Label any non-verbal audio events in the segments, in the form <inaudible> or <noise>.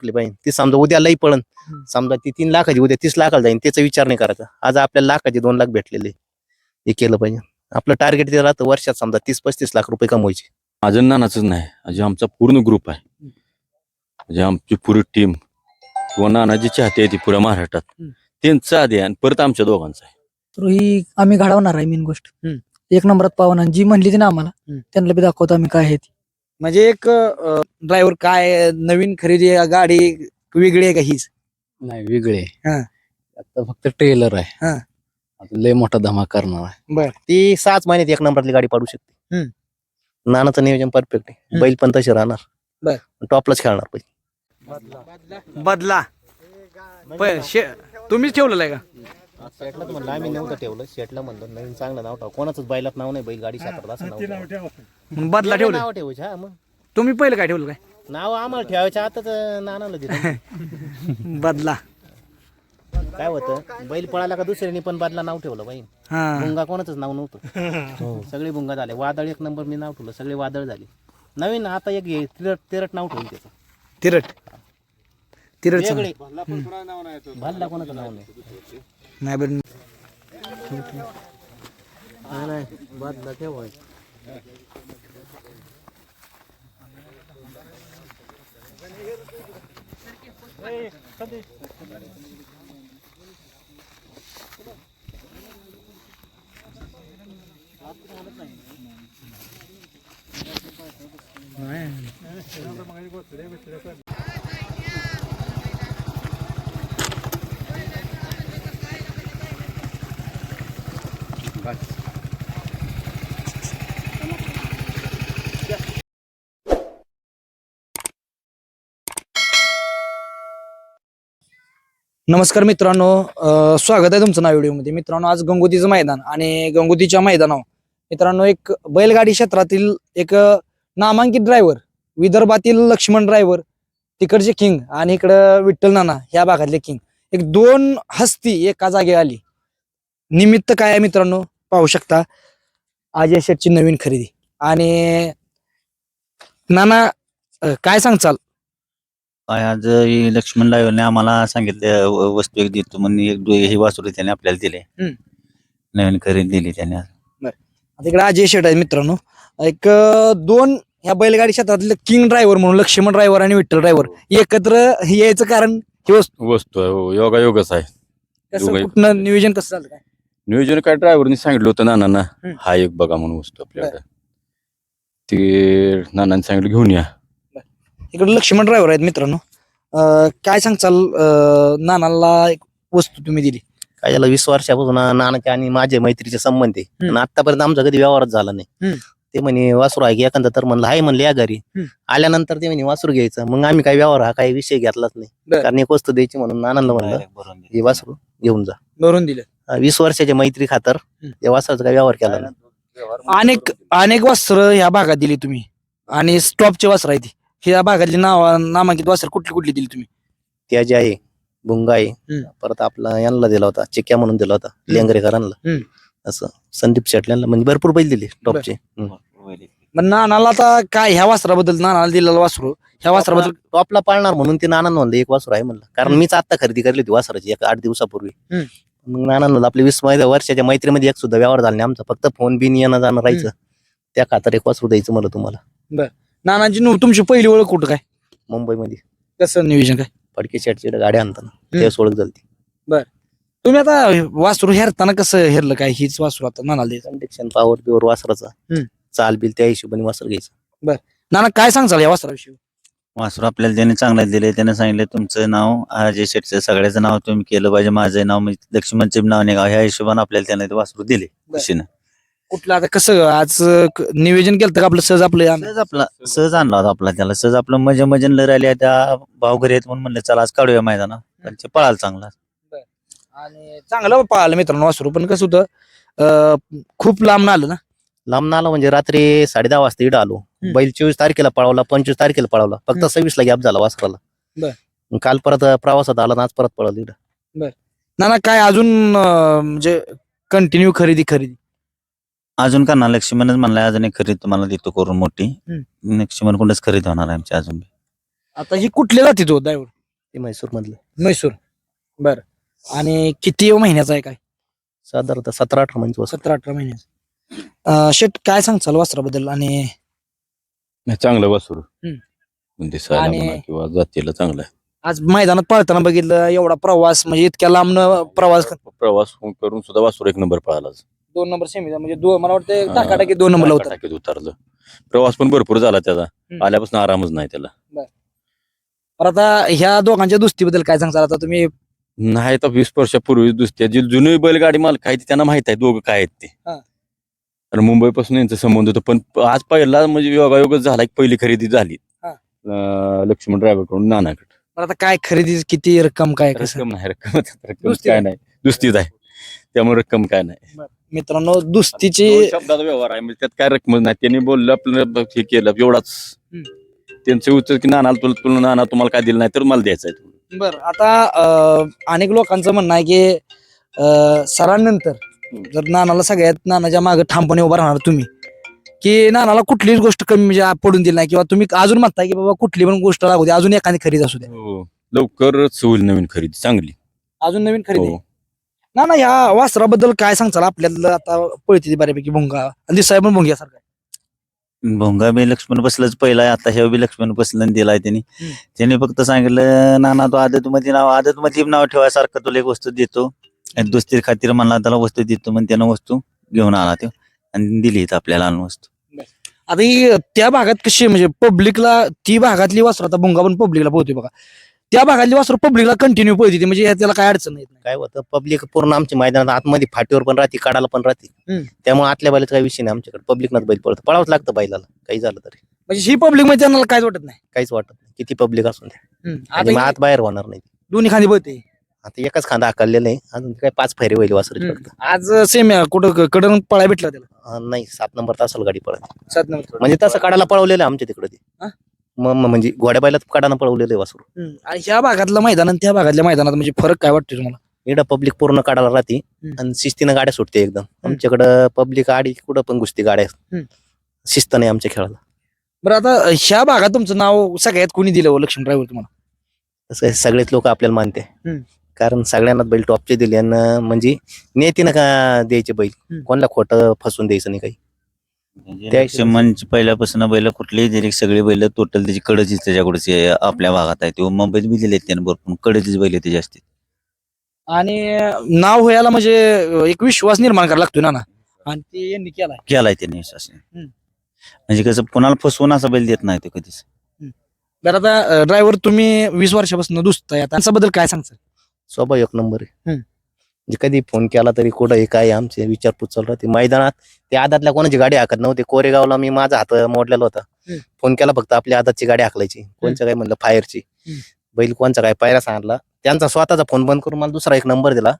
केली पाहिजे ती समजा उद्या लई पळन. समजा ती तीन लाखाची उद्या तीस लाखाला जाईल त्याचा विचार नाही करायचा. आज आपल्याला लाखाचे दोन लाख भेटलेले. हे केलं पाहिजे. आपलं टार्गेट ते राहतं वर्षात समजा तीस पस्तीस लाख रुपये कमवायचे. माझं नानाचंच नाही. म्हणजे आमचा पूर्ण ग्रुप आहे. म्हणजे आमची पुरी टीम किंवा नानाजी चाहते आहे ती पुऱ्या महाराष्ट्रात. त्यांचं आधी आहे आणि परत आमच्या दोघांचं आहे. तर ही आम्ही घडवणार आहे मेन गोष्ट. हम्म. एक नंबरात पावना जी म्हणली ती ना आम्हाला हम्म. त्यांना बी दाखवतो आम्ही काय आहे ती. म्हणजे एक ड्रायव्हर काय नवीन खरेदी गाडी वेगळी आहे का हीच? नाही वेगळे हा. आता फक्त ट्रेलर आहे. हा. आता लय मोठा धमाका करणार आहे. बर. ती सहाच महिन्यात एक नंबरची गाडी पाडू शकते. हम्म. नानाचं नियोजन परफेक्ट आहे. हम्म. बैल पण तसे राहणार. बर. टॉपलाच खेळणार पाहिजे बदला. प- शे- तुम्हीच ठेवलेलं आहे का? शेटला तर म्हणलं आम्ही नव्हतं ठेवलं. शेटला म्हणलं नवीन चांगलं नाव ठेव. कोणाचंच बैलात नाव नाही बैल गाडी क्षेत्रात असं नाव ठेवा. मग बदला ठेवलं. नाव ठेवायचं हा मग. तुम्ही पहिलं काय ठेवलं काय? नाव आम्हाला ठेवायच्या आताच नानाला दिलं. <laughs> बदला. काय होतं बैल पळाला का दुसऱ्याने पण बदला नाव ठेवलं बाई. हा. भुंगा कोणाचंच नाव नव्हतं. <laughs> सगळे भुंगा झाले. वादळ एक नंबर मी नाव ठेवलं सगळे वादळ झाले. नवीन आता एक घे तिरट तिरट नाव ठेवलं त्याचं. तिरट. तिरट वेगळे. भल्ला कोणाचं नाव नाही. नाही बरं. बदला ठेवायचं नमस्कार मित्रांनो स्वागत आहे तुमचं नाव व्हिडिओमध्ये. मित्रांनो आज गंगोतीचं मैदान आणि गंगोतीच्या मैदानावर मित्रांनो एक बैलगाडी क्षेत्रातील एक नामांकित ड्रायव्हर विदर्भातील लक्ष्मण ड्रायव्हर तिकडचे किंग आणि इकडं विठ्ठल नाना ह्या भागातले किंग एक दोन हस्ती एका जागे आली. निमित्त काय आहे मित्रांनो पाहू शकता. अजय शेटची नवीन खरेदी. आणि नाना अं, काय सांगचाल काय आज हे लक्ष्मण लायवलने आम्हाला सांगितलं वस्तू एक देतो म्हणून एक दो- हे वासरू त्याने आपल्याला दिले. हम्म. नवीन खरेदी दिली त्याने आज. आता इकडे अजय शेट आहे मित्रांनो. एक अं, दोन ह्या बैलगाडी क्षेत्रातले किंग ड्रायव्हर म्हणून लक्ष्मण ड्रायव्हर आणि विठ्ठल ड्रायव्हर एकत्र यायचं कारण हे वस्तू? वस्तू आहे हो. योगा योगच आहे. कसं दोघंही. कुठनं नियोजन कसं झालं काय? नियोजन काय ड्रायव्हरनी सांगितलं होतं नानांना. हम्म. हा एक बघा म्हणून वस्तू आपल्याकडे. ते नानांनी सांगितलं घेऊन या. इकडे लक्ष्मण ड्रायव्हर आहेत मित्रांनो. अं, काय सांगचाल अं, नानाला एक वस्तू तुम्ही दिली? काय झालं वीस वर्षापासून नानाच्या आणि माझे मैत्रीचे संबंध आहे. हम्म. आणि आतापर्यंत आमचा कधी व्यवहारच झाला नाही. ते म्हणे वासरू आहे की एखादा तर म्हणलं आहे म्हणले या घरी. हम्म. आल्यानंतर ते म्हणे वासरू घ्यायचं. मग आम्ही काय व्यवहार हा काही विषय घेतलाच नाही. बरं. कारण एक वस्तू द्यायची म्हणून नानांना म्हणलं. हे वासरू घेऊन जा. भरून दिलं. हा, वीस वर्षाच्या मैत्री खातर. या वासराचा काही व्यवहार केला नाही. अनेक अनेक वस्त्र ह्या भागात दिली तुम्ही. आणि स्टॉपचे वस्त्र आहे ती. ह्या भागातली नाव नामांकित वस्त्र कुठली कुठली दिली तुम्ही? त्या जे आहे भुंगा आहे. हम्म. परत आपला यांना दिला होता चिक्या म्हणून दिला होता लेंगरेकरांना. हम्म. असं संदीप शेटल्यांना म्हणजे भरपूर बैल दिले टॉपचे. मग नानाला आता काय ह्या वस्त्राबद्दल नानाला दिलेलं वासरू ह्या वस्त्राबद्दल टॉपला पाळणार म्हणून ते नानांना म्हणलं एक वासरू आहे म्हणलं. कारण. मीच आता खरेदी करली होती वासराची एक आठ दिवसापूर्वी. हम्म. मग नानांना आपले वीस मै- वर्षाच्या मैत्रीमध्ये एक सुद्धा व्यवहार झाला नाही आमचा. फक्त फोन बिन येणं जाणं राहायचं त्या खातर एक वासरू द्यायचं मला तुम्हाला. नानाची नु- तुमची पहिली ओळख कुठं काय? मुंबईमध्ये. कसं नियोजन काय? फडके शेटची गाड्या आणताना. त्यावेळेस ओळख झाली तुम्ही आता वासरू हेरताना कसं हेरलं काय? हीच वासरू आता नानाला द्यायचं. कंडिक्शन पॉवर प्युअर वासराचा. हम्म. चाल बिल त्या हिशोबाने वासर घ्यायचं. नाना काय सांगचाल या वासराविषयी? वासरू आपल्याला त्याने चांगलं दिले त्याने सांगितलं तुमचं नाव अजय शेटचं सगळ्याचं नाव तुम्ही केलं पाहिजे माझं नाव म्हणजे लक्ष्मणचे नाव निघाव ह्या हिशोबाने आपल्याला त्याने ते वासरू दिले खुशीनं. कुठलं? आता कसं आज क- नियोजन केलं का आपलं सहज आपलं या- सहज आपला सहज आणला होता आपला त्याला. सहज आपलं मजा मजन राहिले त्या भाऊ घरी आहेत म्हणून म्हणलं चला आज काढूया मैदाना. त्यांचे पळाल चांगला. आणि चांगलं पाहिलं मित्रांनो वासरू पण कसं होतं अं, खूप लांब आलं ना? लांब आलो म्हणजे रात्री साडे दहा वाजता इकडं आलो. बैल चोवीस तारखेला पळवला पंचवीस तारखेला पळवला. फक्त हम्म. सव्वीस ला गॅप झाला वासराला. बर. काल परत प्रवासात आला आणि आज परत पळवलं इकडं नाना काय अजून अं, म्हणजे कंटिन्यू खरेदी खरेदी? अजून का ना लक्ष्मणच म्हणलाय अजून एक खरेदी तुम्हाला देतो करून मोठी. लक्ष्मण कुठेच खरेदी होणार आहे आमची अजून. आता ही कुठल्या जाती तो? ड्रायव्हर ते म्हैसूर मधलं. म्हैसूर. बर. आणि किती महिन्याचा आहे काय? साधारणतः सतरा अठरा म्हणजे वस्तू सतरा अठरा महिन्याचा. शेट काय सांगचाल वस्त्राबद्दल? आणि नाही, चांगलं वासरू हम्म. दिसायला आणि- म्हणा किंवा जातीला चांगलं आहे. आज मैदानात पळताना बघितलं एवढा प्रवास म्हणजे इतक्या लांब प्रवास प्रवास करून सुद्धा वासरू एक नंबर पळाला दोन नंबर सेमी म्हणजे दोन मला वाटतं. टाकाटाकी दोन नंबरला होता. टाकीत उतरलं. प्रवास पण भरपूर झाला त्याचा. आल्यापासून आरामच नाही त्याला. तर आता ह्या दोघांच्या दुस्तीबद्दल काय सांगताल आता तुम्ही नाही तर वीस वर्षापूर्वी दुसऱ्या जी जुनी बैलगाडी मालक आहे ती त्यांना माहीत आहे दोघं काय आहेत ते. हा. तर मुंबईपासून यांचा संबंध होता. पण प- आज पहिला म्हणजे योगायोगच झाला. की पहिली खरेदी झाली. हा. अं, लक्ष्मण ड्रायव्हरकडून नानाकडे. तर आता काय खरेदी किती रक्कम काय कसं? रक्कम नाही रक्कम रक्कम दुसरी काय आहे. नाही. दुसतीच आहे. त्यामुळे रक्कम काय नाही. मित्रांनो दुस्तीची दोन शब्दाचा व्यवहार आहे. म्हणजे त्यात काय रक्कम नाही. त्यांनी बोललं आपलं हे केलं एवढाच. हम्म. त्यांचं उत्तर की नाना तुला तुला नाना तुम्हाला काय दिलं नाही तर मला द्यायचं आहे बर आता अं, अनेक लोकांचं म्हणणं आहे की अं, सरांनंतर जर नानाला सगळ्यात नानाच्या मागे ठामपणे उभा राहणार तुम्ही की नानाला कुठलीच गोष्ट कमी म्हणजे आ- पडून दिली नाही किंवा तुम्ही अजून म्हणताय की बाबा कुठली पण गोष्ट लागू दे अजून एखादी खरेदी असू दे. हो. लवकरच होईल नवीन खरेदी चांगली. अजून नवीन खरेदी? हो. ना ना ह्या वासराबद्दल काय सांगचाल आपल्याला आता पळते बऱ्यापैकी भोंगा आणि दिसाय पण भोंग्यासारखा. भोंगा बी लक्ष्मण बसलंच पहिला आहे, आता हे बी लक्ष्मण बसलं दिलाय त्यांनी. हम्म. त्यांनी फक्त सांगितलं नाना तो आदत मध्ये नाव आदत मध्ये नाव ठेवायसारखं तुला एक वस्तू देतो. आणि दुसरी खातीर म्हणला त्याला वस्तू देतो मग त्यानं वस्तू घेऊन आला तो आणि दिली इथं आपल्याला आणून वस्तू. आता ही त्या भागात कशी आहे? म्हणजे पब्लिकला ती भागातली वासर आता भोंगा पण पब्लिकला पोहते बघा. त्या भागातली वासर पब्लिकला कंटिन्यू पळते म्हणजे ह्यात त्याला काय अडचण येत नाही. काय होतं? पब्लिक पूर्ण आमच्या मैदानात आतमध्ये फाटीवर पण राहते काढायला पण राहते. हम्म. त्यामुळे आतल्या बैलाचा काही विषय नाही आमच्याकडे. पब्लिकनाच बैल पडतं पळावंच लागतं बैलाला. काही झालं तरी. म्हणजे ही पब्लिकमध्ये त्यांना काहीच वाटत नाही. काहीच वाटत नाही. किती पब्लिक असून द्या. आता आणि मग ही आत बाहेर होणार नाही. दोन्ही खाली पळते. आता एकच खांदा आकारलेला आहे. अजून काय पाच फेरे होईल वासर हम्म. आज सेम कुठं कडन पळाय भेटला त्याला? नाही. सात नंबर तासाला गाडी पळत. सात नंबर. म्हणजे तसं काढायला पळवलेलं आहे आमच्या तिकडे? ते. मग म्हणजे घोड्या बैलात काढायला पळवलेलं आहे वासरू. हम्म. आणि ह्या भागातलं मैदान आणि त्या भागातल्या मैदानात म्हणजे फरक काय वाटतो तुम्हाला? इकडं पब्लिक पूर्ण काढायला राहते. हम्म. आणि शिस्तीनं गाड्या सुटते एकदम. आमच्याकडं पब्लिक आडी कुठं पण गुस्ती गाड्या. हम्म. शिस्त नाही आमच्या खेळाला. बरं आता ह्या भागात तुमचं नाव सगळ्यात कोणी दिलं हो लक्ष्मण ड्रायव्हर तुम्हाला? तसं सगळेच लोक आपल्याला मानते. हम्म. कारण सगळ्यांना बैल टॉपचे दिले आणि म्हणजे नेतीनं का द्यायचे बैल? हम्म. कोणाला खोटं फसून द्यायचं नाही काही. त्या लक्ष्मणची पहिल्यापासून बैल कुठलीही दिली सगळी बैल टोटल त्याची कडचीच त्याच्याकडेच आपल्या भागात आहे. तो मुंबईत बी दिले त्याने भरपूर कडचीच बैल त्याची असते आणि नाव व्हायला म्हणजे एक विश्वास निर्माण करायला लागतो ना ना. आणि ते यांनी केलाय. केलाय त्याने विश्वास. हम्म. म्हणजे कसं कोणाला फसवून असा बैल देत नाही तो कधीच. बरं आता ड्रायव्हर तुम्ही वीस वर्षापासून दुसताय. आता त्याबद्दल काय सांगता स्वभाव एक नंबर आहे. हम्म. म्हणजे कधी फोन केला तरी कुठं हे काय आमचे विचारपूस चालू राहते. मैदानात ते आदातल्या कोणाची गाडी हाकत नव्हते. कोरेगावला मी माझा हात मोडलेला होता. फोन केला फक्त आपल्या आदातची गाडी हाकलायची. कोणच्या काय म्हणलं फायरची. बैल कोणचा काय पायरा सांगितला त्यांचा स्वतःचा फोन बंद करून मला दुसरा एक नंबर दिला.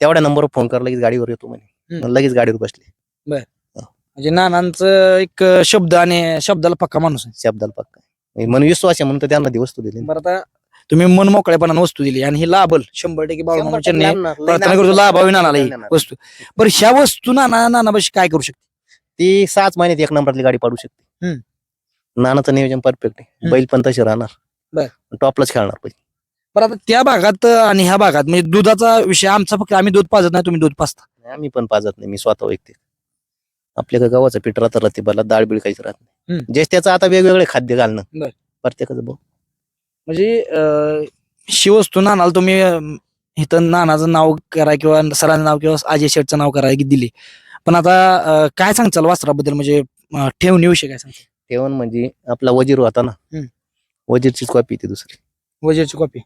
तेवढ्या नंबरवर फोन कर लगेच गाडीवर येतो म्हणे. लगेच गाडीवर बसले. म्हणजे नानांचं एक शब्द आणि शब्दाला पक्का माणूस आहे. शब्दाला पक्का मन विश्वास आहे म्हणून त्यांना ती वस्तू दिली. बरं आता तुम्ही मन मोकळेपणाने वस्तू दिली आणि ही लाभल. शंभर टक्के चेन्नई. लई प्रार्थना करतो लाभावी नानाला ही वस्तू. बरं ह्या वस्तू नाना नानापाशी काय करू शकते? ती सहाच महिन्यात एक नंबरची गाडी पाडू शकते. नानाचं नियोजन परफेक्ट आहे. बैल पण तसे राहणार. टॉपलाच खेळणार बैल. बरं आता त्या भागात आणि ह्या भागात म्हणजे दुधाचा विषय आमचा फक्त आम्ही दूध पाजत नाही तुम्ही दूध पाजता. आम्ही पण पाजत नाही मी स्वतः वैयक्तिक. आपल्या गव्हाचं पीठ राहतं रतिबाला डाळ बीळ काहीच राहत नाही. हम्म. जे त्याचं आता वेगवेगळे खाद्य घालणं. प्रत्येकाचं भाऊ. म्हणजे अं, ही वस्तू नानाला तुम्ही अं, इथं नानाचं नाव करा किंवा सरांचं नाव किंवा अजय शेठचं नाव करा की दिली. पण आता अं, काय सांगचाल वासराबद्दल? म्हणजे अं, ठेवणीविषयी काय सांगचाल? ठेवण म्हणजे आपला वजीर होता ना. हम्म. वजीरचीच कॉपी ती दुसरी. वजीरची कॉपी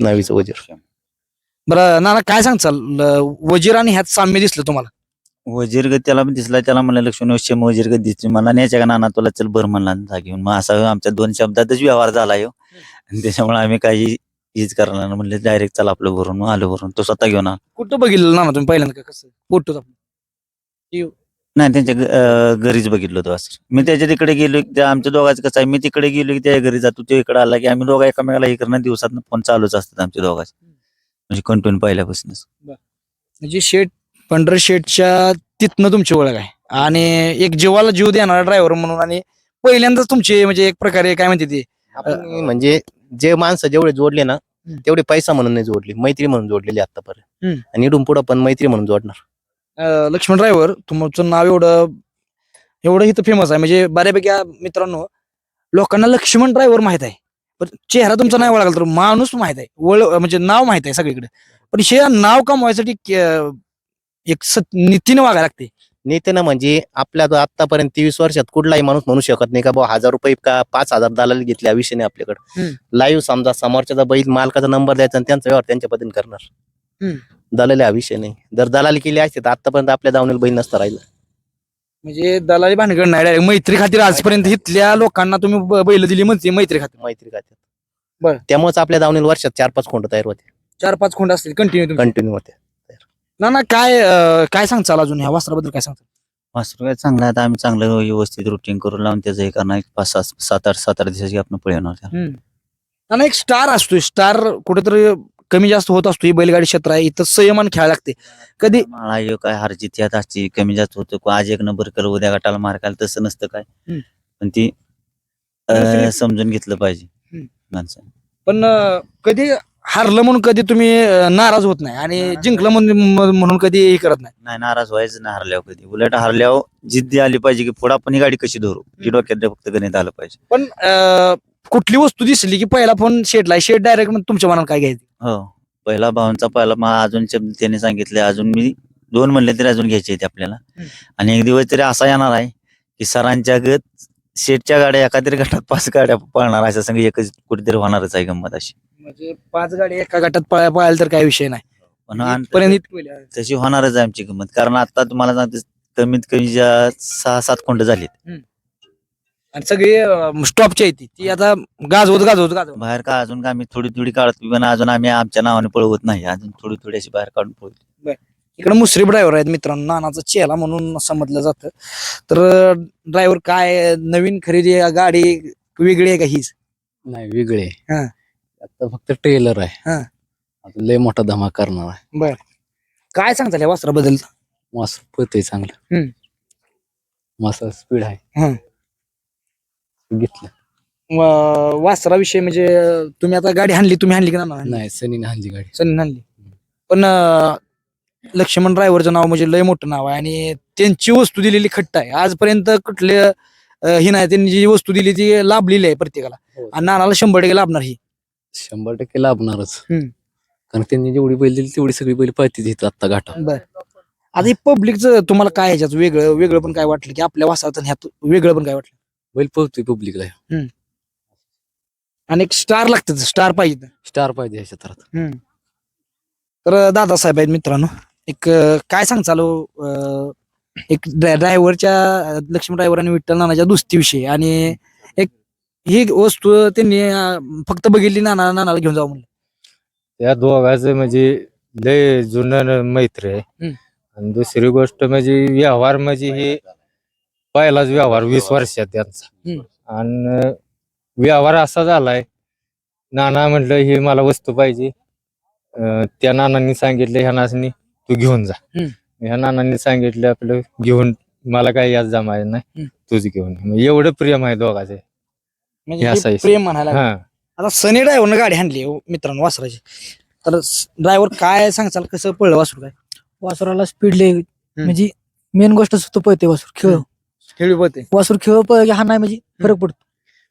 नावीचं वजीर. बरं नाना काय सांगचाल? वजीर आणि ह्यात साम्य दिसलं तुम्हाला? वजीरगत त्याला पण दिसला त्याला म्हणलं लक्ष्मण शेम वजीरगत दिसली मला न्यायच्या का नाना तुला चल भर म्हणला जा घेऊन मग असा आमच्या दोन शब्दातच व्यवहार झाला ह्यो आणि त्याच्यामुळे आम्ही काही हेच करणार नाही. म्हणलं डायरेक्ट चला आपलं भरून मग आलो भरून. तो स्वतः घेऊन आला. कुठं बघितलं नाना तुम्ही पहिल्यांदा का कसं? फोटो नाही त्यांच्या घ- अं, घरीच बघितलं होतं असं. मी त्याच्या तिकडे गेलो की त्या आमच्या दोघांचं कसं आहे मी तिकडे गेलो की त्या घरी जातो तो इकडे आला की आम्ही दोघा एकामेकाला हे करणं दिवसात फोन चालूच असतात आमच्या दोघांचे. म्हणजे कंटिन्यू पहिल्यापासूनच. म्हणजे शेट पंढर शेटच्या तिथनं तुमची ओळख आहे. आणि एक जीवाला जीव देणारा ड्रायव्हर म्हणून आणि पहिल्यांदाच तुमचे म्हणजे एक प्रकारे काय म्हणते ते आपण म्हणजे जे माणसं जेवढे जोडले ना हम्म. तेवढे पैसा म्हणून नाही जोडली मैत्री म्हणून जोडलेली आतापर्यंत. हम्म. आणि इडून पुढं पण मैत्री म्हणून जोडणार. अं, लक्ष्मण ड्रायव्हर तुमचं नाव एवढं एवढं इथं फेमस आहे. म्हणजे बऱ्यापैकी आ- मित्रांनो लोकांना लक्ष्मण ड्रायव्हर माहीत आहे. पण चेहरा तुमचा नाही ओळखला तर माणूस माहीत आहे. वळ म्हणजे नाव माहीत आहे सगळीकडे. पण हे नाव कमवायसाठी के- एक सत नीतीने वागायला लागते. नेत्यानं म्हणजे आपल्या जो आतापर्यंत तेवीस वर्षात कुठलाही माणूस म्हणू शकत नाही का बाबा हजार रुपये का पाच हजार दलाली घेतल्या विषय नाही आपल्याकडे. हम्म. लाईव्ह समजा समोरच्या बैल मालकाचा नंबर द्यायचा आणि त्यांचा व्यवहार त्यांच्या पद्धतीने करणार. हम्म. दलाली हा विषय नाही जर दलाली केली असते तर आतापर्यंत आपल्या दावणीला बैल नसता राहिलं. म्हणजे दलाली भानगड नाही डायरेक्ट मैत्री खातीर आजपर्यंत इथल्या लोकांना तुम्ही ब- बैल दिली म्हणते मैत्री खातीर. मैत्री खात्यात बरं. त्यामुळेच आपल्या दावणीला वर्षात चार पाच खोंड तयार होते. चार पाच खोंड असतील कंटिन्यू कंटिन्यू होते. ना ना काय अं, काय सांगचाल अजून? ह्या वस्त्राबद्दल काय सांगताल वासरू काय चांगला आहे. आता आम्ही चांगलं व्यवस्थित रुटीन करून लावून त्याचं हे करणार. एक पाच सात सात आठ सात आठ दिवसाची आपण पळवणार त्याला. ना ना एक स्टार असतोय. स्टार कुठेतरी कमी जास्त होत असतो. ही बैलगाडी क्षेत्र आहे. इथं संयमान खेळायला लागते. कधी मला यो काय हारजीत यात असते. कमी जास्त होतं. को- आज एक नंबर कर उद्या गटाला मार तसं नसतं काय. हम्म. पण ती अं, समजून घेतलं पाहिजे हम्म. माणसाने. पण अं, कधी हारलं म्हणून कधी तुम्ही अं, नाराज होत नाही आणि जिंकलं म्हणून म्हणून कधी हे करत नाही? नाही नाराज व्हायचं नाही हारल्यावर कधी. उलट हारल्यावर जिद्दी आली पाहिजे की पुढे आपण ही गाडी कशी धरू? ही डोक्यात फक्त गणित आलं पाहिजे. पण अं, कुठली वस्तू दिसली की पहिला फोन शेटला शेट डायरेक्ट तुमच्या मनात काय घ्यायचं? हो. पहिला भावांचा पहिला मग अजून शब्द त्याने सांगितले. अजून मी दोन म्हणले तरी अजून घ्यायचे आहेत आपल्याला. हम्म. आणि एक दिवस तरी असा येणार आहे की सरांच्या गत शेटच्या गाड्या एखाद्या गटात पाच गाड्या पळणार अशा संग एकच कुठेतरी होणारच आहे गंमत अशी. म्हणजे पाच गाडी एका गटात पळा पळायला तर काय विषय नाही. पण. तशी होणारच आहे आमची गंमत कारण आता तुम्हाला सांगते कमीत कमी ज्या सहा सात खोंड झालीत. आणि सगळी स्टॉपची आहे ती. ती आता गाजवत गाजवत गाजवत. बाहेर का अजून का आम्ही थोडी थोडी काढत पण अजून आम्ही आमच्या नावाने पळवत नाही. अजून थोडी थोडी अशी बाहेर काढून पळवतो. इकडे मुसरी ड्रायव्हर आहेत मित्रांनो. नानाचा चेला म्हणून समजलं जातं. तर ड्रायव्हर काय नवीन खरेदी आहे, गाडी वेगळी आहे का हीच? नाही वेगळे हा. आता फक्त ट्रेलर आहे. हा. आता लय मोठा धमा करणार आहे. काय सांगताल या वस्त्राबद्दल मस्त पळतय चांगलं. हम्म. मस्त स्पीड हा. आहे घेतलं. व- वासराविषयी म्हणजे तुम्ही आता गाडी हाणली तुम्ही हाणली का नाही? सनीने हाणली गाडी. सनी हाणली. पण अं, लक्ष्मण ड्रायव्हरचं नाव म्हणजे लय मोठं नाव आहे आणि त्यांची वस्तू दिलेली खट्ट आहे. आजपर्यंत कुठले अं, ही नाही त्यांनी जी वस्तू दिली ती लाभलेली आहे प्रत्येकाला. हो. आणि नानाला शंभर टक्के लाभणार ही. शंभर टक्के लाभणारच. हम्म. कारण त्यांनी जेवढी बैल दिली तेवढी सगळी बैल पळती तिथं आता घाटा बर. आता हे पब्लिकचं तुम्हाला काय ह्याच्यात वेगळं वेगळं पण काय वाटलं? की आपल्या वासात आणि ह्यात वेगळं पण काय वाटलं? बैल पळतोय पब्लिकला आणि एक स्टार लागतं स्टार पाहिजे स्टार पाहिजे ह्या क्षेत्रात तर दादासाहेब आहेत मित्रांनो. एक अं, काय सांग चालू अं, एक ड्रायव्हरच्या लक्ष्मी ड्रायव्हर आणि विठ्ठल नानाच्या दुस्तीविषयी आणि ही वस्तू त्यांनी अं, फक्त बघितली नाना नानाला घेऊन जाऊ म्हणलं त्या दोघांचं म्हणजे लय जुनं मैत्र आहे हम्म. आणि दुसरी गोष्ट म्हणजे व्यवहार म्हणजे हे पहिलाच व्यवहार वीस वर्षात त्यांचा हम्म. आणि व्यवहार असा झालाय नाना म्हटलं ही मला वस्तू पाहिजे अं, त्या नानांनी सांगितलं ह्या नानांनी तू घेऊन जा हम्म. ह्या नानांनी सांगितलं आपलं घेऊन मला काही याद जमायचं नाही हम्म. तूच घेऊन ये. म्हणजे एवढं प्रेम आहे दोघांचे म्हणजे हे. प्रेम म्हणायला लागलं. हा. आता सनी ड्रायव्हरनं गाडी हाणली हो, मित्रांनो वासराची. तर ड्रायव्हर काय सांगचाल कसं पळलं वासरू काय? वासराला स्पीड लय म्हणजे मेन गोष्ट सुद्धा पळते वासूर खेळ. खेळी पळते. वासूर खेळ पळ हा नाही म्हणजे फरक पडतो.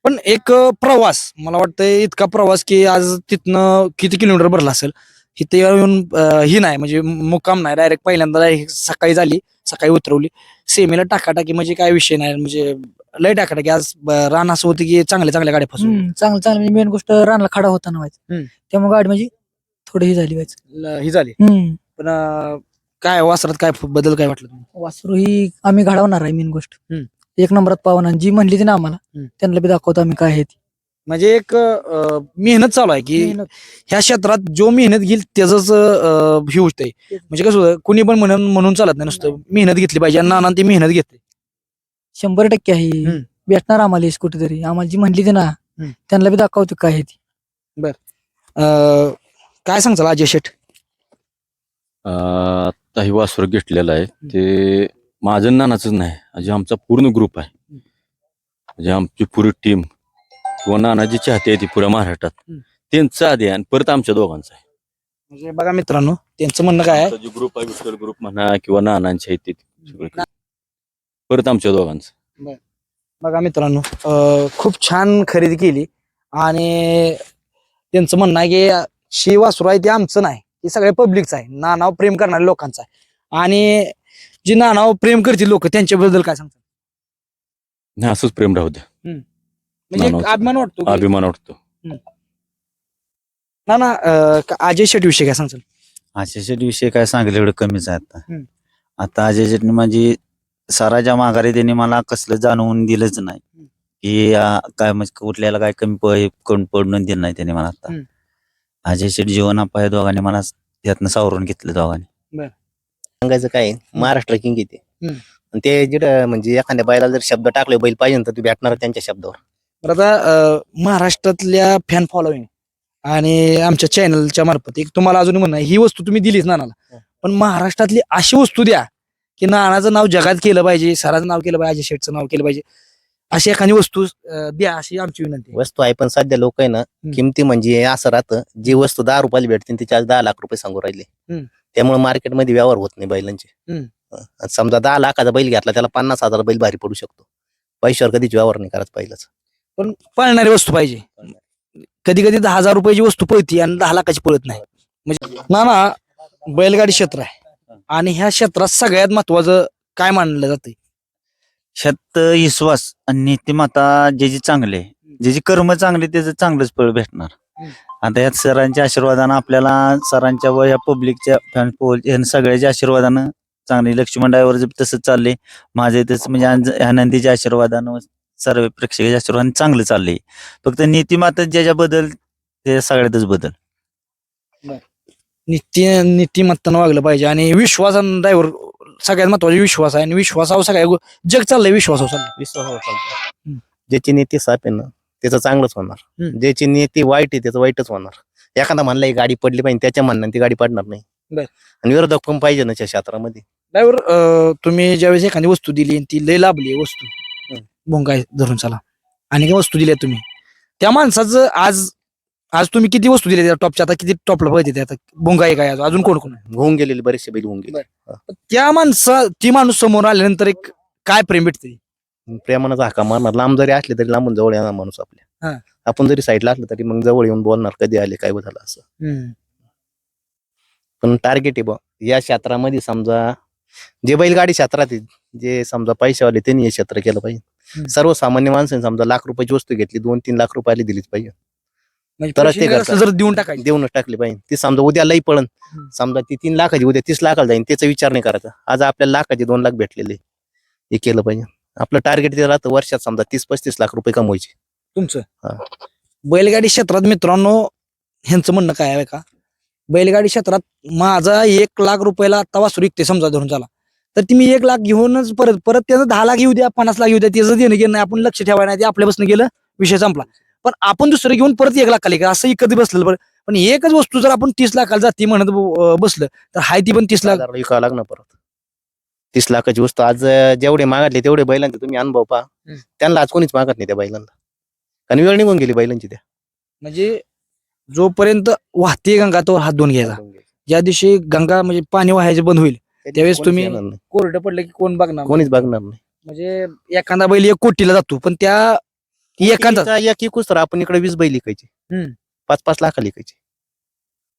पण एक अं, प्रवास मला वाटतं इतका प्रवास की आज तिथनं किती किलोमीटर भरला असेल? इथे येऊन अं, ही नाही म्हणजे मुक्काम नाही डायरेक्ट पहिल्यांदा direct सकाळी झाली सकाळी उतरवली. सेमीला टाकाटाकी म्हणजे काय विषय नाही म्हणजे लय टाकाटाकी आज ब- रान असं होतं की चांगल्या चांगल्या गाड्या हम्म, चांगलं चांगलं. म्हणजे मेन गोष्ट रानला खडा होता ना व्हायचं. हम्म. त्यामुळे गाडी म्हणजे थोडी ही झाली व्हायचं. ल- ही झाली. हम्म. पण अं, काय वासरात काय फ- बदल काय वाटलं तुम्हाला? वासरू ही आम्ही घडवणार आहे मेन गोष्ट. हम्म. एक नंबरात पावन आणि जी म्हणली ती ना आम्हाला हम्म. त्यांना बी दाखवतो आम्ही काय आहे ती. म्हणजे एक अं, मेहनत चालू आहे की मेहनत. ह्या क्षेत्रात जो मेहनत घेईल त्याच हे होतंय. म्हणजे कसं होतं कुणी पण म्हणून म्हणून चालत नाही नुसतं. मेहनत घेतली पाहिजे आणि नाना ती मेहनत घेतली. शंभर टक्के आहे. हम्म. भेटणार आम्हाला यश कुठेतरी. आम्हाला जी म्हणली ती ना हम्म. त्यांना बी दाखवतो काय आहे ती. अं, काय सांगचाल अजय शेठ? अं, आता हे वासर घेतलेलं आहे. ते माझं नानाच नाही. म्हणजे आमचा पूर्ण ग्रुप आहे. म्हणजे आमची पुरी टीम किंवा नानाजी चाहते आहे ती पुऱ्या महाराष्ट्रात. हम्म. त्यांचं आधी आहे आणि परत आमच्या दोघांचं आहे. म्हणजे बघा मित्रांनो त्यांचं म्हणणं काय आहे? आमचा जो ग्रुप आहे विठ्ठल ग्रुप म्हणा किंवा नानांचे आहे ते सगळे. परत आमच्या दोघांचं. बघा मित्रांनो अं, खूप छान खरेदी केली. आणि त्यांचं म्हणणं आहे की शे वासरू आहे ते आमचं नाही ते सगळे पब्लिकचं आहे. नानावर प्रेम करणाऱ्या लोकांचं आहे. आणि जी नानावर प्रेम करतील लोक त्यांच्याबद्दल काय सांगतात नाही असंच प्रेम राहू द्या. म्हणजे एक नानावरचं. अभिमान वाटतो की- अभिमान वाटतो. ना ना अं, का- अजय शेट्टी विषयी काय सांगतात अशा शेट विषय काय सांगितलं एवढं कमीच आहे आता हम्म. आता अजय शेटने माझी सराच्या माघारी त्यांनी मला कसलं जाणवून दिलंच नाही. की आ, काय म्हणजे कुठल्याला काय कमी प- कमी पडून दिलं नाही त्यांनी मला आता हम्म. अजय शेट जीवन आपा दोघांनी मला त्यातनं सावरून घेतलं दोघांनी सांगायचं काय आहे, महाराष्ट्र किंग येते हम्म. आणि ते जिथं म्हणजे एखाद्या बैला जर शब्द टाकले बैल पाहिजे ना तर तू भेटणार त्यांच्या शब्दावर बरं आता अं, महाराष्ट्रातल्या फॅन फॉलोईंग आणि आमच्या चॅनलच्या मार्फत एक तुम्हाला अजून म्हणणं आहे, ही वस्तू तुम्ही दिलीच नानाला हं. पण महाराष्ट्रातली अशी वस्तू द्या की नानाचं नाव जगात केलं पाहिजे सराचं नाव केलं पाहिजे अजय शेठचं नाव केलं पाहिजे अशी एखादी वस्तू अं, द्या अशी आमची विनंती. वस्तू आहे पण सध्या लोक आहे ना किमती म्हणजे असं राहतं जी वस्तू दहा रुपयाला भेटते तिच्या आज दहा लाख रुपये सांगू राहिले हम्म. त्यामुळे मार्केटमध्ये व्यवहार होत नाही बैलांचे हम्म. हं. समजा दहा लाखाचा बैल घेतला त्याला पन्नास हजार बैल भारी पडू शकतो पैशावर कधीच व्यवहार नाही बैलाचा पण पळणारी वस्तू पाहिजे कधी कधी दहा हजार रुपयाची वस्तू पळती आणि दहा लाखाची पळत नाही म्हणजे नाना बैलगाडी क्षेत्र आहे आणि ह्या क्षेत्रात सगळ्यात महत्वाचं काय मानलं जातं शत विश्वास आणि नीतिमत्ता ज्याची चांगले ज्याची कर्म चांगले त्याचं चांगलंच फळ भेटणार. आता यात सरांच्या आशीर्वादानं आपल्याला सरांच्या व या पब्लिकच्या फॅन पोल या सगळ्याच्या आशीर्वादानं चांगली लक्ष्मण ड्रायव्हर तसंच चालले माझे तसं म्हणजे आनंदीच्या आशीर्वादानं सर्व प्रेक्षकाच्या आशीर्वादाने चांगलं चाललंय. फक्त नीतिमत्ता ज्याच्याबद्दल ते सगळ्यातच बदल. नीती नीतिमत्तानं वागलं पाहिजे. आणि विश्वासानं ड्रायव्हर सगळ्यात महत्त्वाचा विश्वास आहे. आणि विश्वासावर सगळ्या गो- जग चाललंय विश्वासावर चाललंय. विश्वासावर चालतं. हम्म. ज्याची नीती साफ आहे ना त्याचं चांगलंच होणार. हम्म. ज्याची नीती वाईट आहे त्याचं वाईटच होणार. एखादा म्हणला ही गाडी पडली पाहिजे त्याच्या म्हणण्याने ती गाडी पडणार नाही. बर. आणि विरोधक पण पाहिजे ना त्या क्षेत्रामध्ये. ड्रायव्हर तुम्ही ज्यावेळेस एखादी वस्तू दिली आणि ती लय लाभली वस्तू. भोंगाय धरून चला. आणि काय वस्तू दिल्या तुम्ही? त्या माणसाचं आज आज तुम्ही किती वस्तू दिल्या त्या टॉपच्या? आता किती टॉपला पाहिजे आता भोंगा आहे काय आज? अजून कोण कोण आहे? होऊन गेलेले बरेचसे बैल होऊन गेले त्या माणसा ती माणूस समोर आल्यानंतर एक काय प्रेम भेटते? प्रेमानाचा हाका मारणार. लांब जरी असले तरी लांबून जवळ येणार माणूस हा. आपल्या आपण जरी साईडला असलं तरी मग जवळ येऊन बोलणार कधी आले काय झालं असं. पण टार्गेट आहे बा. या क्षेत्रामध्ये समजा जे बैलगाडी क्षेत्रात आहे, जे समजा पैशावाले त्यांनी हे क्षेत्र केलं पाहिजे. हम्म. सर्वसामान्य माणसाने समजा लाख रुपयाची वस्तू घेतली दोन तीन लाख रुपयाला दिलीच पाहिजे. तर ते करतात. जर देऊन टाकायचे. देऊनच टाकली पाहिजे. ती समजा उद्या लई हम्म. समजा ती तीन लाखाची उद्या तीस लाखाला जाईल त्याचा विचार नाही करायचा. आज आपल्याला लाखाचे दोन लाख भेटलेले. हे केलं पाहिजे. आपलं टार्गेट ते राहतं वर्षात समजा तीस पस्तीस लाख रुपये कमवायचे. तुमचं? हा. बैलगाडी क्षेत्रात मित्रांनो ह्यांचं म्हणणं काय आहे का? बैलगाडी क्षेत्रात माझा एक लाख रुपयाला आता वासरू विकते समजा धरून चला तर ती मी एक लाख घेऊनच परत परत त्याचं दहा लाख येऊ द्या पन्नास लाख येऊ द्या त्याचं देणं घेणं नाही. आपण लक्ष ठेवायला नाही. ते आपल्यापासून गेलं विषय संपला. पण आपण दुसरं घेऊन परत एक लाखाला का असं कधी बसलेलं बरं पण एकच वस्तू जर आपण तीस लाखाला जाती म्हणत बसलं तर हाय ती पण तीस लाख बाजाराला विकावं लागणार परत. तीस लाखाची वस्तू आज अं, जेवढे मागतले तेवढे बैलांचे तुम्ही अनुभव पहा. हम्म. त्यांना आज कोणीच मागत नाही त्या बैलांना. कारण वेळ निघून गेली बैलांची त्या. म्हणजे जोपर्यंत वाहते गंगा तोवर हात धुवून घ्यायचा. ज्या दिवशी गंगा म्हणजे पाणी वाहायचे बंद होईल त्यावेळेस कोणीच तुम्ही- येणार नाही. कोरडं पडलं की कोण बघणार? कोणीच बघणार नाही. म्हणजे एखादा बैल एक कोटीला जातो पण त्या तिचा एक एकूच तर आपण इकडे वीस बैल हम्म. पाच पाच लाखा लिकायचे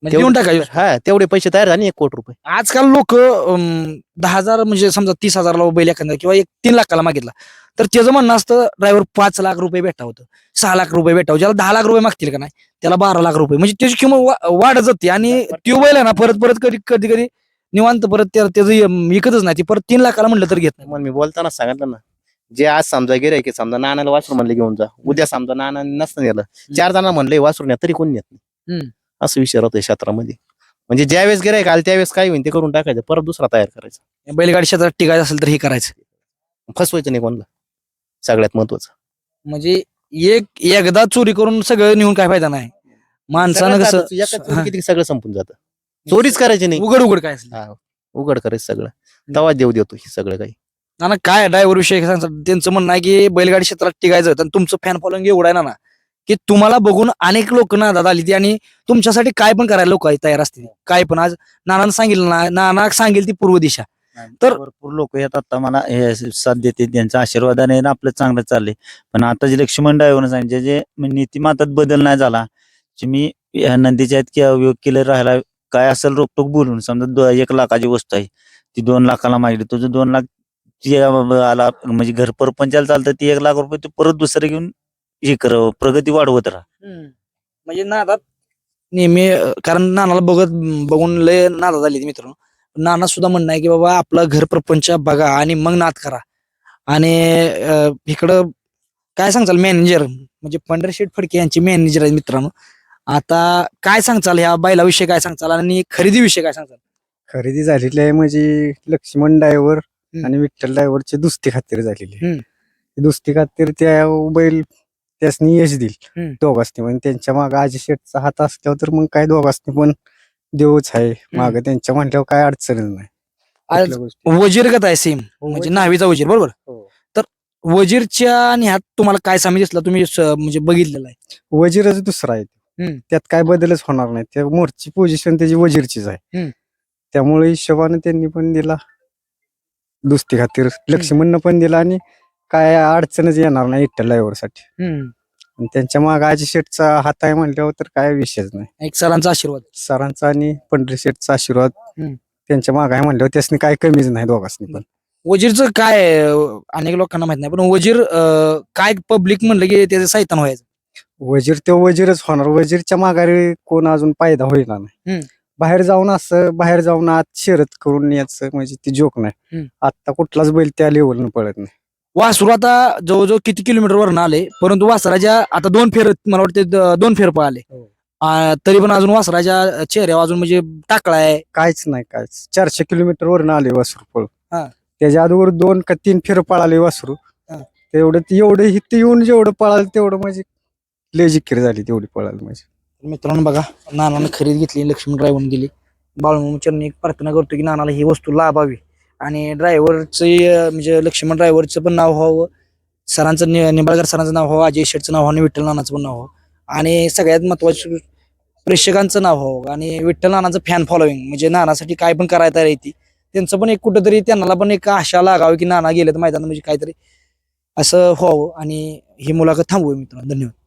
म्हणजे देऊन टाकायचं. हा तेवढे पैसे तयार झाले एक कोटी रुपये. आजकाल लोक दहा हजार म्हणजे समजा तीस हजारला बैल एखादा किंवा एक तीन लाखाला मागितला. तर त्याचं म्हणणं असतं ड्रायव्हर पाच लाख रुपये भेटा होतं. सहा लाख रुपये भेटावं. ज्याला दहा लाख रुपये मागतील का नाही त्याला बारा लाख रुपये. म्हणजे त्याची किंमत वा- वाढत जाते. आणि त्यो बैल आहे ना परत परत कधी कधी कधी निवांत परत त्या- त्याचं विकतच नाही. ती परत तीन लाखाला म्हणलं तर घेत नाही. मग मी बोलताना सांगितलं ना जे आज समजा गेले की समजा नानाला वासरू म्हणले घेऊन जा. उद्या समजा नाना नसतं नेलं. चार जणांना म्हणले वासरू न्या तरी कोणी नेत नाही. हम्म. असं विषय राहतोय क्षेत्रामध्ये. म्हणजे ज्यावेळेस गिराय काल त्यावेळेस काय होईल ते करून टाकायचं परत दुसरा तयार करायचा. बैलगाडी क्षेत्रात टिकायचं असेल तर हे करायचं. फसवायचं नाही कोणाला. सगळ्यात महत्वाचं. म्हणजे एक एकदा चोरी करून सगळं नेऊन काय फायदा नाही. माणसानं सगळं कसं जातं. एका चोरी किती सगळं संपून जातं. चोरीच करायची नाही. उघड उघड काय असेल? हा, उघड करायचं सगळं. तेव्हा देव देतो हे सगळं काही. ना काय ड्रायव्हर विषयी सांगतात त्यांचं म्हणणं आहे की बैलगाडी क्षेत्रात टिकायचं आणि तुमचं फॅन फॉलोइंग एवढं आहे ना ना की तुम्हाला बघून अनेक लोक नादात आली ती आणि तुमच्यासाठी काय पण करायला लोक तयार असतील. काय पण आज नानानं सांगितलं ना नाना सांगेल ती पूर्व दिशा. तर- भरपूर लोक येतात आता मला हे साथ देते त्यांच्या आशीर्वादाने ना आपलं चांगलं चाललंय. पण आता जे लक्ष्मण ड्रायव्हर सांगितले जे नीतिमातात बदल नाही झाला जे मी नंदीच्या आहेत किंवा योग केलं राहायला काय असेल रोकटोक बोलून समजा एक लाखाची वस्तू आहे ती दोन लाखाला मागली तुझं दोन लाख ती आला म्हणजे घर परपंचाला चालतं ती एक लाख रुपये तू परत दुसरं घेऊन हे कर प्रगती वाढवत राहा. म्हणजे नादात नेहमी अं, कारण नानाला बघत बघून लय नादात आली मित्रांनो. नाना सुद्धा म्हणणं आहे की बाबा आपलं घर प्रपंच बघा आणि मग नाद करा. आणि अं, इकडं काय सांगचाल मॅनेजर म्हणजे पंढरशेठ फडके यांचे मॅनेजर आहेत मित्रांनो. आता काय सांगचाल ह्या बैलाविषयी काय सांगचाल आणि खरेदीविषयी काय सांगचाल खरेदी झालेली आहे म्हणजे लक्ष्मण डायव्हर. आणि विठ्ठल डायव्हरची दुसती खातीर झालेली. दुसती खातीर त्या बैल त्यासनी यश हम्म. दोघांनी पण त्यांच्या मागे आजी शेटचा हात असल्यावर तर मग काय दोघांनी पण देवच आहे. मागे त्यांच्या म्हटल्यावर काय अडचणच नाही. वजीरगत आहे सेम म्हणजे नावीचा वजीर बरोबर? हो. वजीरच्या आणि ह्यात तुम्हाला काय सामी दिसला? तुम्ही म्हणजे बघितलेला आहे. वजीरच दुसरा आहे. त्यात काय बदलच होणार नाही. त्या मोरची पोझिशन त्याची वजीरचीच आहे. त्यामुळे हिशोबाने त्यांनी पण दिला. दुसती खातीर लक्ष्मणनं पण दिला आणि काय अडचणच येणार नाही विठ्ठल driver साठी आणि त्यांच्या मागे आजी शेटचा हात आहे म्हटल्यावर तर काय विषयच नाही. एक सरांचा आशीर्वाद. सरांचा आणि पंढरी शेटचा आशीर्वाद हम्म. त्यांच्या मागे आहे म्हटल्यावर त्यासनी काय कमीच नाही दोघांनी पण. वजीरचं काय अं, अनेक लोकांना माहीत नाही पण वजीर अं, काय पब्लिक म्हणलं की त्याचं सैतान व्हायचं? वजीर ते वजीरच होणार. वजीरच्या माघारी कोण अजून फायदा होईना नाही. बाहेर जाऊन असं बाहेर जाऊन आत शर्यत करून याचं म्हणजे ती जोक नाही हम्म. आता कुठलाच बैल त्या लेवलनं पळत नाही वासरू आता जवळजवळ किती किलोमीटर वरनं आले परंतु वासराच्या आता दोन फेर मला वाटते द- दोन फेर पळाले हो. तरी पण अजून वासराच्या चेहऱ्यावर अजून म्हणजे टाकला आहे काहीच नाही काहीच चारशे किलोमीटर वरनं आले वासरू पळ. त्याच्या अगोदर दोन का तीन फेर पळाले वासरू हा. तेवढं एवढं इथे येऊन जेवढं पळालं तेवढं म्हणजे लय जिकीर झाली तेवढी पळाली म्हणजे मित्रांनो बघा नानानं खरेदी घेतली लक्ष्मण ड्रायव्हरने दिली. बाळूमामाचरणी एक प्रार्थना करतो की नानाला ही वस्तू लाभावी. आणि ड्रायव्हरचं म्हणजे लक्ष्मण ड्रायव्हरचं पण नाव व्हावं. सरांचं नि- निंबाळकर सरांचं नाव व्हावं अजय शेठचं नाव व्हावं आणि विठ्ठल नानाचं पण नाव व्हावं. आणि सगळ्यात महत्वाचं प्रेक्षकांचं नाव व्हावं. आणि विठ्ठल नानाचं फॅन फॉलोईंग म्हणजे नानासाठी काय पण करायला तयार येते त्यांचं पण एक कुठंतरी त्यांना पण एक आशा लागावी की नाना गेलं तर मैदानात म्हणजे काहीतरी असं व्हावं. आणि ही मुलाखत थांबवू मित्रांनो. धन्यवाद.